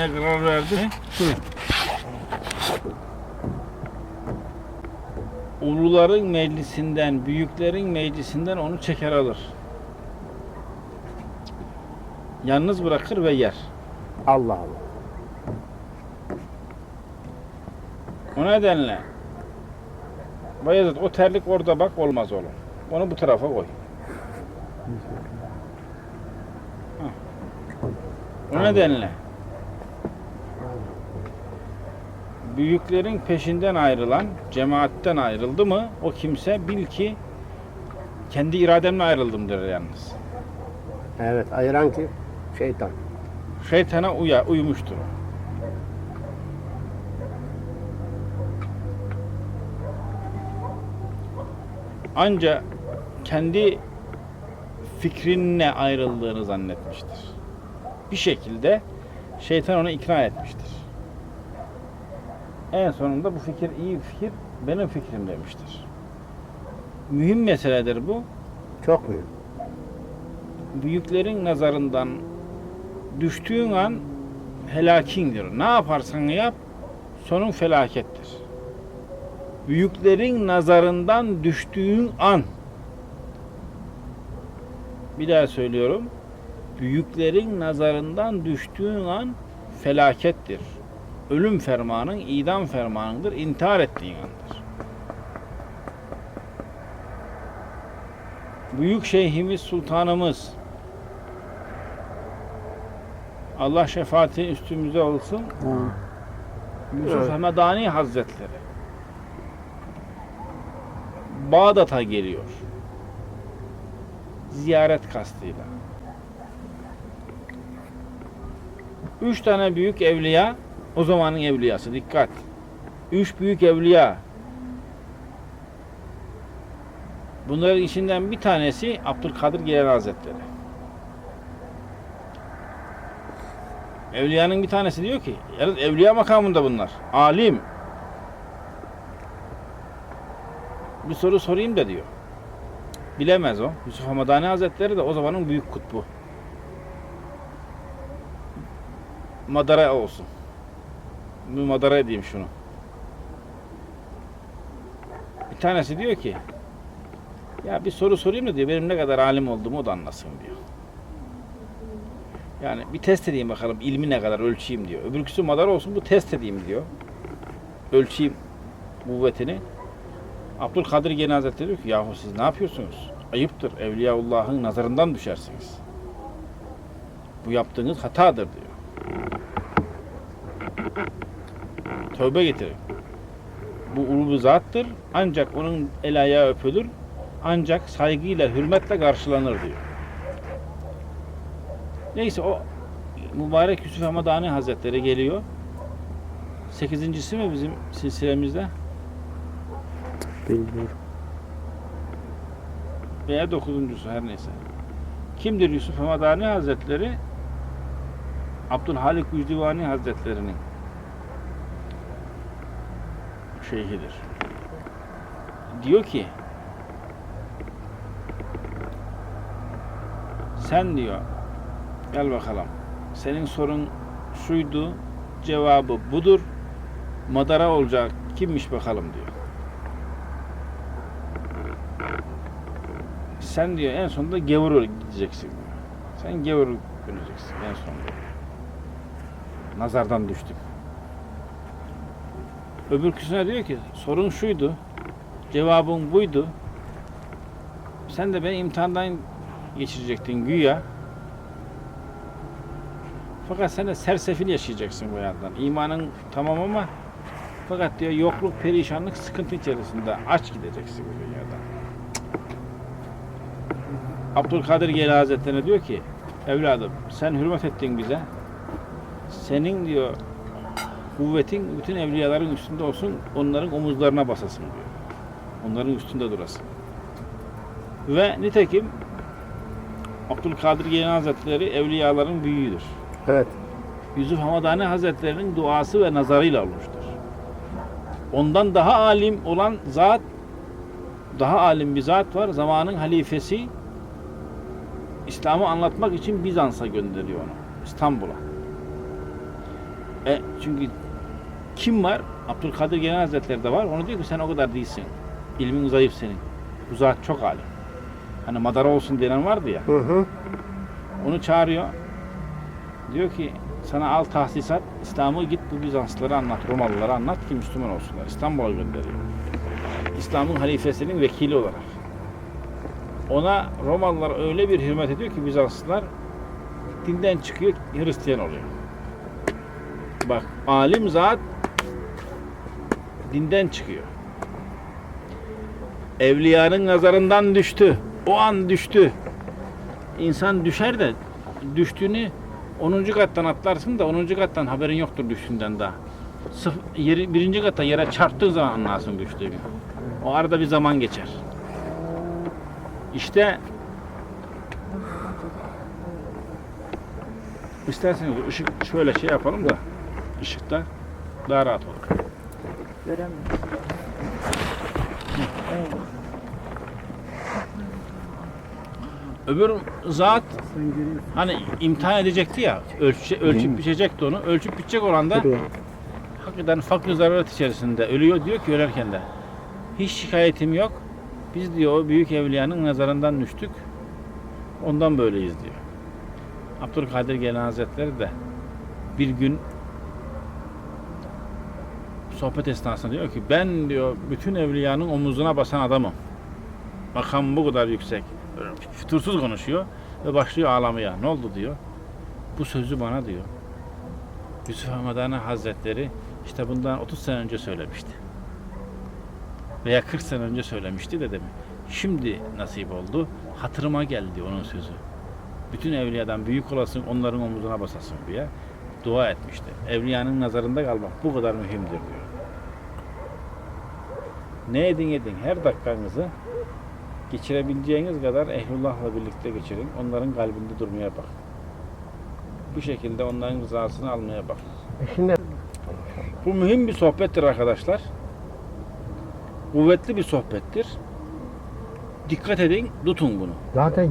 vermeye karar verdi. Uluların meclisinden, büyüklerin meclisinden onu çeker alır. Yalnız bırakır ve yer. Allah Allah. O nedenle Bayezid o terlik orada bak olmaz oğlum. Onu bu tarafa koy. O nedenle büyüklerin peşinden ayrılan, cemaatten ayrıldı mı o kimse bil ki kendi irademle ayrıldım der yalnız. Evet ayıran ki şeytan. Şeytana uya, uymuştur o. Anca kendi fikrinle ayrıldığını zannetmiştir. Bir şekilde şeytan onu ikna etmiştir. En sonunda bu fikir iyi fikir, benim fikrim demiştir. Mühim meseledir bu. Çok mühim. büyüklerin nazarından düştüğün an helakindir. Ne yaparsan yap sonun felakettir. Büyüklerin nazarından düştüğün an bir daha söylüyorum. Büyüklerin nazarından düştüğün an felakettir. Ölüm fermanın, idam fermanıdır. intihar ettiğin andır. Büyük şeyhimiz, sultanımız Allah şefaati üstümüze olsun. Yusuf Evet. Hemedani Hazretleri Bağdat'a geliyor. Ziyaret kastıyla. Üç tane büyük evliya, o zamanın evliyası, dikkat. Üç büyük evliya. Bunların içinden bir tanesi Abdülkadir Geylani Hazretleri. Evliyanın bir tanesi diyor ki, yalnız evliya makamında bunlar. Alim. Bir soru sorayım da diyor. Bilemez o. Yusuf Hamadani Hazretleri de o zamanın büyük kutbu. Madara olsun. Madara edeyim şunu. Bir tanesi diyor ki, ya bir soru sorayım da diyor, benim ne kadar alim olduğumu o da anlasın diyor. Yani bir test edeyim bakalım ilmi ne kadar ölçeyim diyor. Öbürküsü madar olsun bu test edeyim diyor. Ölçeyim kuvvetini. Abdülkadir Geni Hazretleri diyor ki yahu siz ne yapıyorsunuz? Ayıptır. Evliyaullah'ın nazarından düşersiniz. Bu yaptığınız hatadır diyor. Tövbe getirin. Bu ulu bir zattır. Ancak onun el ayağı öpülür. Ancak saygıyla, hürmetle karşılanır diyor. Neyse o mübarek Yusuf Hamadani Hazretleri geliyor. Sekizincisi mi bizim silsilemizde? Bilmiyorum. Veya dokuzuncusu her neyse. Kimdir Yusuf Hamadani Hazretleri? Abdülhalik Gücdivani Hazretleri'nin şeyhidir. Diyor ki sen diyor gel bakalım senin sorun şuydu cevabı budur madara olacak kimmiş bakalım diyor. Sen diyor en sonunda gavur gideceksin diyor. Sen gavur döneceksin en sonunda. Nazardan düştüm. Öbürküsüne diyor ki sorun şuydu. Cevabın buydu. Sen de beni imtihandan geçirecektin güya. Fakat sen de sersefil yaşayacaksın bu hayattan. İmanın tamam ama fakat diyor yokluk, perişanlık, sıkıntı içerisinde aç gideceksin bu dünyadan. Abdülkadir Geylani Hazretleri diyor ki evladım sen hürmet ettin bize. Senin diyor kuvvetin bütün evliyaların üstünde olsun onların omuzlarına basasın diyor. Onların üstünde durasın. Ve nitekim Abdülkadir Geylani Hazretleri evliyaların büyüğüdür. Evet. Yusuf Hamadani Hazretleri'nin duası ve nazarıyla olmuştur. Ondan daha alim olan zat, daha alim bir zat var. Zamanın halifesi İslam'ı anlatmak için Bizans'a gönderiyor onu. İstanbul'a. E, çünkü kim var? Abdülkadir Genel Hazretleri de var. Onu diyor ki sen o kadar değilsin. İlmin zayıf senin. Bu zat çok alim. Hani madara olsun denen vardı ya. Hı hı. Onu çağırıyor. Diyor ki sana al tahsisat, İslam'ı git bu Bizanslılara anlat, Romalılara anlat ki Müslüman olsunlar. İstanbul'a gönderiyor. İslam'ın halifesinin vekili olarak. Ona Romalılar öyle bir hürmet ediyor ki Bizanslılar dinden çıkıyor, Hristiyan oluyor. Bak alim zat dinden çıkıyor. Evliyanın nazarından düştü. O an düştü. İnsan düşer de düştüğünü 10. kattan atlarsın da 10. kattan haberin yoktur düştüğünden daha. Sıf, yeri, birinci katta yere çarptığın zaman anlarsın düştüğünü. O arada bir zaman geçer. İşte isterseniz ışık şöyle şey yapalım da ışıkta daha rahat olur. Göremiyorum. Evet. Öbür zat hani imtihan edecekti ya ölçe, ölçüp biçecekti onu. Ölçüp biçecek oranda hakikaten fakir zaruret içerisinde ölüyor diyor ki ölerken de hiç şikayetim yok. Biz diyor o büyük evliyanın nazarından düştük. Ondan böyleyiz diyor. Abdülkadir Gelen Hazretleri de bir gün sohbet esnasında diyor ki ben diyor bütün evliyanın omuzuna basan adamım. Makam bu kadar yüksek. Fütursuz konuşuyor ve başlıyor ağlamaya. Ne oldu diyor. Bu sözü bana diyor. Yusuf Hamadani Hazretleri işte bundan 30 sene önce söylemişti. Veya 40 sene önce söylemişti de demin. Şimdi nasip oldu. Hatırıma geldi onun sözü. Bütün evliyadan büyük olasın onların omuzuna basasın diye dua etmişti. Evliyanın nazarında kalmak bu kadar mühimdir diyor. Ne edin edin her dakikanızı geçirebileceğiniz kadar ehlullahla birlikte geçirin. Onların kalbinde durmaya bakın. Bu şekilde onların rızasını almaya bakın. E Şimdi Bu mühim bir sohbettir arkadaşlar. Kuvvetli bir sohbettir. Dikkat edin, tutun bunu. zaten